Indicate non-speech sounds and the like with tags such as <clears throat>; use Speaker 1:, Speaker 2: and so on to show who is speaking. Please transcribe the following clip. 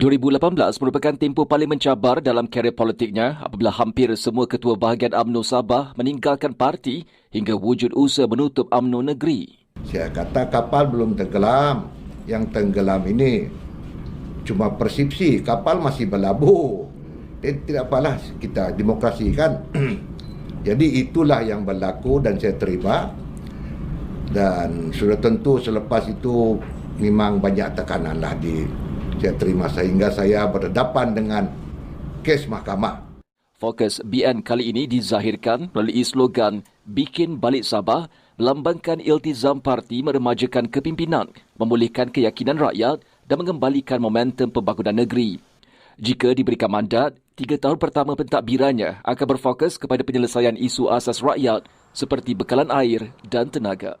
Speaker 1: 2018 merupakan tempoh paling mencabar dalam karier politiknya apabila hampir semua ketua bahagian UMNO Sabah meninggalkan parti hingga wujud usaha menutup UMNO negeri.
Speaker 2: Saya kata kapal belum tenggelam. Yang tenggelam ini cuma persepsi. Kapal masih berlabuh. Eh, tidak apalah kita demokrasi kan. <clears throat> Jadi itulah yang berlaku dan saya terima. Dan sudah tentu selepas itu memang banyak tekanan lah di saya terima sehingga saya berhadapan dengan kes mahkamah.
Speaker 1: Fokus BN kali ini dizahirkan melalui slogan Bikin Balik Sabah melambangkan iltizam parti meremajakan kepimpinan, memulihkan keyakinan rakyat dan mengembalikan momentum pembangunan negeri. Jika diberikan mandat, tiga tahun pertama pentadbirannya akan berfokus kepada penyelesaian isu asas rakyat seperti bekalan air dan tenaga.